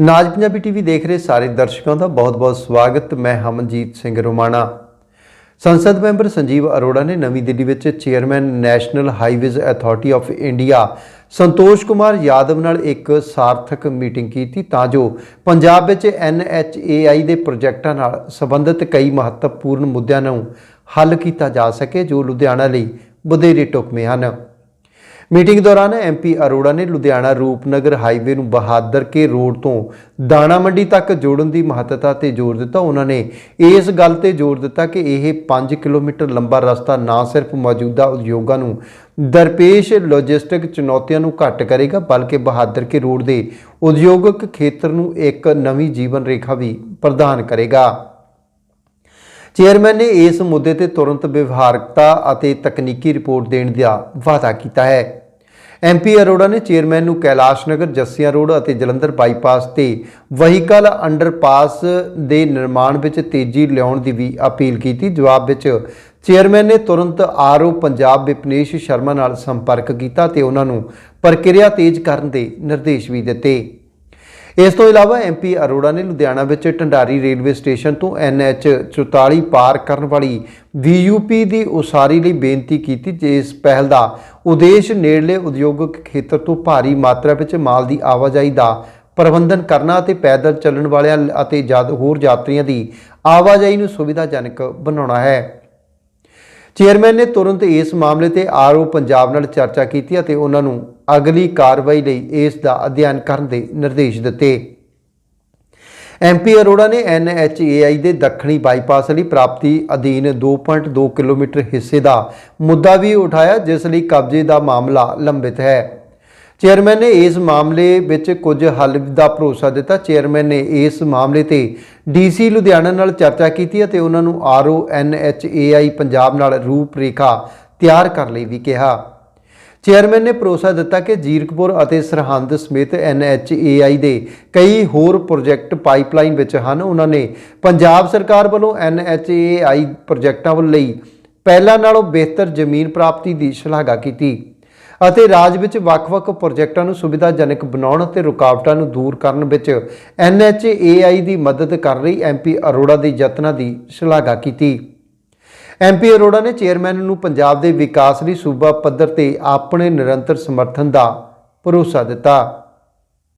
ਨਾਜ Punjabi TV ਦੇਖ ਰਹੇ ਸਾਰੇ ਦਰਸ਼ਕਾਂ ਦਾ ਬਹੁਤ-ਬਹੁਤ ਸਵਾਗਤ। ਮੈਂ ਹਮਨਜੀਤ ਸਿੰਘ ਰੋਮਾਣਾ। ਸੰਸਦ ਮੈਂਬਰ ਸੰਜੀਵ ਅਰੋੜਾ ਨੇ ਨਵੀਂ ਦਿੱਲੀ ਵਿੱਚ chairman National Highways Authority of India Santosh Kumar Yadav ਨਾਲ ਇੱਕ ਸਾਰਥਕ ਮੀਟਿੰਗ ਕੀਤੀ ਤਾਂ ਜੋ ਪੰਜਾਬ ਵਿੱਚ NHAI ਦੇ ਪ੍ਰੋਜੈਕਟਾਂ ਨਾਲ ਸੰਬੰਧਿਤ ਕਈ ਮਹੱਤਵਪੂਰਨ ਮੁੱਦਿਆਂ ਨੂੰ ਹੱਲ ਕੀਤਾ ਜਾ ਸਕੇ, ਜੋ ਲੁਧਿਆਣਾ ਲਈ ਵਧੇਰੇ ਢੁਕਵੇਂ ਹਨ। ਮੀਟਿੰਗ ਦੌਰਾਨ ਐਮਪੀ ਅਰੋੜਾ ਨੇ ਲੁਧਿਆਣਾ ਰੂਪਨਗਰ ਹਾਈਵੇ ਨੂੰ ਬਹਾਦਰ ਕੇ ਰੋਡ ਤੋਂ ਦਾਣਾ ਮੰਡੀ ਤੱਕ ਜੋੜਨ ਦੀ ਮਹੱਤਤਾ ਤੇ ਜ਼ੋਰ ਦਿੱਤਾ। ਉਹਨਾਂ ਨੇ ਇਸ ਗੱਲ ਤੇ ਜ਼ੋਰ ਦਿੱਤਾ ਕਿ ਇਹ 5 ਕਿਲੋਮੀਟਰ ਲੰਬਾ ਰਸਤਾ ਨਾ ਸਿਰਫ ਮੌਜੂਦਾ ਉਦਯੋਗਾਂ ਨੂੰ, ਦਰਪੇਸ਼ ਲੌਜਿਸਟਿਕ ਚੁਣੌਤੀਆਂ ਨੂੰ ਘੱਟ ਕਰੇਗਾ, ਬਲਕਿ ਬਹਾਦਰ ਕੇ ਰੋਡ ਦੇ ਉਦਯੋਗਿਕ ਖੇਤਰ ਨੂੰ ਇੱਕ ਨਵੀਂ ਜੀਵਨ ਰੇਖਾ ਵੀ ਪ੍ਰਦਾਨ ਕਰੇਗਾ। ਚੇਅਰਮੈਨ ਨੇ ਇਸ ਮੁੱਦੇ ਤੇ ਤੁਰੰਤ ਵਿਵਹਾਰਕਤਾ ਅਤੇ ਤਕਨੀਕੀ ਰਿਪੋਰਟ ਦੇਣ ਦਾ ਵਾਅਦਾ ਕੀਤਾ ਹੈ। ਐਮਪੀ ਅਰੋੜਾ ਨੇ ਚੇਅਰਮੈਨ ਨੂੰ ਕੈਲਾਸ਼ ਨਗਰ, ਜੱਸੀਆਂ ਰੋਡ ਅਤੇ ਜਲੰਧਰ ਬਾਈਪਾਸ ਤੇ ਵਹੀਕਲ ਅੰਡਰਪਾਸ ਦੇ ਨਿਰਮਾਣ ਵਿੱਚ ਤੇਜ਼ੀ ਲਿਆਉਣ ਦੀ ਵੀ ਅਪੀਲ ਕੀਤੀ। ਜਵਾਬ ਵਿੱਚ ਚੇਅਰਮੈਨ ਨੇ ਤੁਰੰਤ ਆਰਓ ਪੰਜਾਬ ਵਿਪਨੇਸ਼ ਸ਼ਰਮਾ ਨਾਲ ਸੰਪਰਕ ਕੀਤਾ ਤੇ ਉਹਨਾਂ ਨੂੰ ਪ੍ਰਕਿਰਿਆ ਤੇਜ਼ ਕਰਨ ਦੇ ਨਿਰਦੇਸ਼ ਵੀ ਦਿੱਤੇ। ਇਸ ਤੋਂ ਇਲਾਵਾ ਐਮਪੀ ਅਰੋੜਾ ਨੇ ਲੁਧਿਆਣਾ ਵਿੱਚ ਢੰਡਾਰੀ ਰੇਲਵੇ ਸਟੇਸ਼ਨ ਤੋਂ NH 44 ਪਾਰ ਕਰਨ ਵਾਲੀ VUP ਦੀ ਉਸਾਰੀ ਲਈ ਬੇਨਤੀ ਕੀਤੀ, ਜਿਸ ਪਹਿਲ ਦਾ ਉਦੇਸ਼ ਨੇੜਲੇ ਉਦਯੋਗਿਕ ਖੇਤਰ ਤੋਂ ਭਾਰੀ ਮਾਤਰਾ ਵਿੱਚ ਮਾਲ ਦੀ ਆਵਾਜਾਈ ਦਾ ਪ੍ਰਬੰਧਨ ਕਰਨਾ ਅਤੇ ਪੈਦਲ ਚੱਲਣ ਵਾਲਿਆਂ ਅਤੇ ਜਦ ਹੋਰ ਯਾਤਰੀਆਂ ਦੀ ਆਵਾਜਾਈ ਨੂੰ ਸੁਵਿਧਾਜਨਕ ਬਣਾਉਣਾ ਹੈ। ਚੇਅਰਮੈਨ ਨੇ ਤੁਰੰਤ ਇਸ ਮਾਮਲੇ ਤੇ ਆਰਓ ਪੰਜਾਬ ਨਾਲ ਚਰਚਾ ਕੀਤੀ ਅਤੇ ਉਹਨਾਂ ਨੂੰ ਅਗਲੀ ਕਾਰਵਾਈ ਲਈ ਇਸ ਦਾ ਅਧਿਐਨ ਕਰਨ ਦੇ ਨਿਰਦੇਸ਼ ਦਿੱਤੇ। ਐਮਪੀ ਅਰੋੜਾ ਨੇ NHAI ਦੇ ਦੱਖਣੀ ਬਾਈਪਾਸ ਲਈ ਪ੍ਰਾਪਤੀ ਅਧੀਨ 2.2 ਕਿਲੋਮੀਟਰ ਹਿੱਸੇ ਦਾ ਮੁੱਦਾ ਵੀ ਉਠਾਇਆ, ਜਿਸ ਲਈ ਕਬਜ਼ੇ ਦਾ ਮਾਮਲਾ ਲੰਬਿਤ ਹੈ। ਚੇਅਰਮੈਨ ਨੇ ਇਸ ਮਾਮਲੇ ਵਿੱਚ ਕੁਝ ਹੱਲ ਦਾ ਭਰੋਸਾ ਦਿੱਤਾ। ਚੇਅਰਮੈਨ ਨੇ ਇਸ ਮਾਮਲੇ ਤੇ ਡੀਸੀ ਲੁਧਿਆਣਾ ਨਾਲ ਚਰਚਾ ਕੀਤੀ ਅਤੇ ਉਹਨਾਂ ਨੂੰ ਆਰਓ NHAI ਪੰਜਾਬ ਨਾਲ ਰੂਪਰੇਖਾ ਤਿਆਰ ਕਰਨ ਲਈ ਵੀ ਕਿਹਾ। ਚੇਅਰਮੈਨ ਨੇ ਭਰੋਸਾ ਦਿੱਤਾ ਕਿ ਜੀਰਕਪੁਰ ਅਤੇ ਸਰਹੰਦ ਸਮੇਤ NHAI ਦੇ ਕਈ ਹੋਰ ਪ੍ਰੋਜੈਕਟ ਪਾਈਪਲਾਈਨ ਵਿੱਚ ਹਨ। ਉਹਨਾਂ ਨੇ ਪੰਜਾਬ ਸਰਕਾਰ ਵੱਲੋਂ NHAI ਪ੍ਰੋਜੈਕਟਾਂ ਵੱਲ ਲਈ ਪਹਿਲਾਂ ਨਾਲੋਂ ਬਿਹਤਰ ਜ਼ਮੀਨ ਪ੍ਰਾਪਤੀ ਦੀ ਸ਼ਲਾਘਾ ਕੀਤੀ ਅਤੇ ਰਾਜ ਵਿੱਚ ਵੱਖ-ਵੱਖ ਪ੍ਰੋਜੈਕਟਾਂ ਨੂੰ ਸੁਵਿਧਾਜਨਕ ਬਣਾਉਣ ਅਤੇ ਰੁਕਾਵਟਾਂ ਨੂੰ ਦੂਰ ਕਰਨ ਵਿੱਚ NHAI ਦੀ ਮਦਦ ਕਰ ਰਹੀ ਐਮਪੀ ਅਰੋੜਾ ਦੇ ਯਤਨਾਂ ਦੀ ਸ਼ਲਾਘਾ ਕੀਤੀ। ਐਮਪੀ ਅਰੋੜਾ ਨੇ ਚੇਅਰਮੈਨ ਨੂੰ ਪੰਜਾਬ ਦੇ ਵਿਕਾਸ ਲਈ ਸੂਬਾ ਪੱਧਰ ਤੇ ਆਪਣੇ ਨਿਰੰਤਰ ਸਮਰਥਨ ਦਾ ਭਰੋਸਾ ਦਿੱਤਾ।